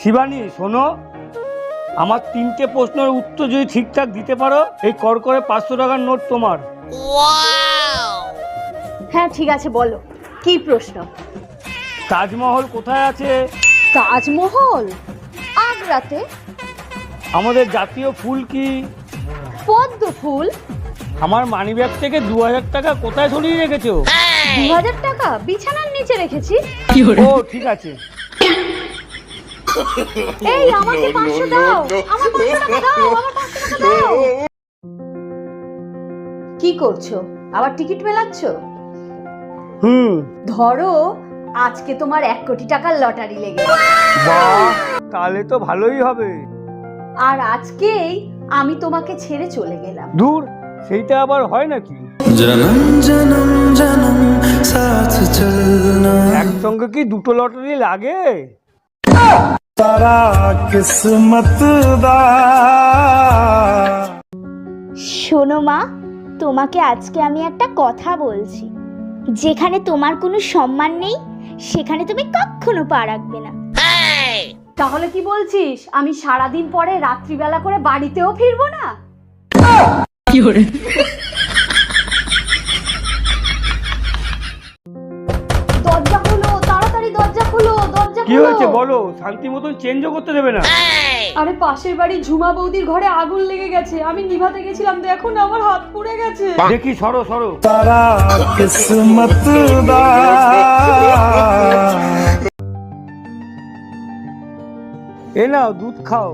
শিবানী শোনো। আমার তিনটে প্রশ্নের উত্তর যদি ঠিকঠাক দিতে পারো এই কর করে পাঁচশো টাকার নোট তোমার। হ্যাঁ ঠিক আছে বলো। কি প্রশ্ন? তাজমহল কোথায় আছে? তাজমহল? আগ্রাতে? আমাদের জাতীয় ফুল কি? পদ্ম ফুল? আমার মানিব্যাগ থেকে দু হাজার টাকা কোথায় সরিয়ে রেখেছো? দু হাজার টাকা বিছানার নিচে রেখেছি। ও ঠিক আছে। কি করছ? আবার টিকিট মেলাচ্ছ? হুম। ধরো আজকে তোমার এক কোটি টাকার লটারি লেগে বাহ! তাহলে তো ভালোই হবে। আর আজকেই আমি তোমাকে ছেড়ে চলে গেলাম। দূর সেইটা আবার হয় নাকি? জনম জনম জনম সাথ চলনা। একসঙ্গে কি দুটো লটারি লাগে? শোনো মা তোমাকে আজকে আমি একটা কথা বলছি। যেখানে তোমার কোনো সম্মান নেই সেখানে তুমি কখনো পা রাখবে না। তাহলে কি বলছিস? আমি সারাদিন পরে রাত্রিবেলা করে বাড়িতেও ফিরবো না? কি কি হয়েছে বলো? শান্তি মতন চেঞ্জও করতে দেবে না। আরে পাশের বাড়ি ঝুমা বৌদির ঘরে আগুন লেগে গেছে। আমি নিভাতে গেছিলাম তো এখন আমার হাত পুড়ে গেছে। দেখি সরো সরো। তারা কিসমত এ নাও দুধ খাও।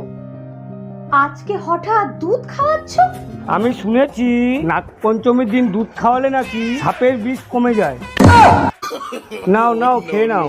আজকে হঠাৎ দুধ খাওয়াচ্ছ? আমি শুনেছি নাগ পঞ্চমীর দিন দুধ খাওয়ালে নাকি সাপের বিষ কমে যায়। নাও নাও খেয়ে নাও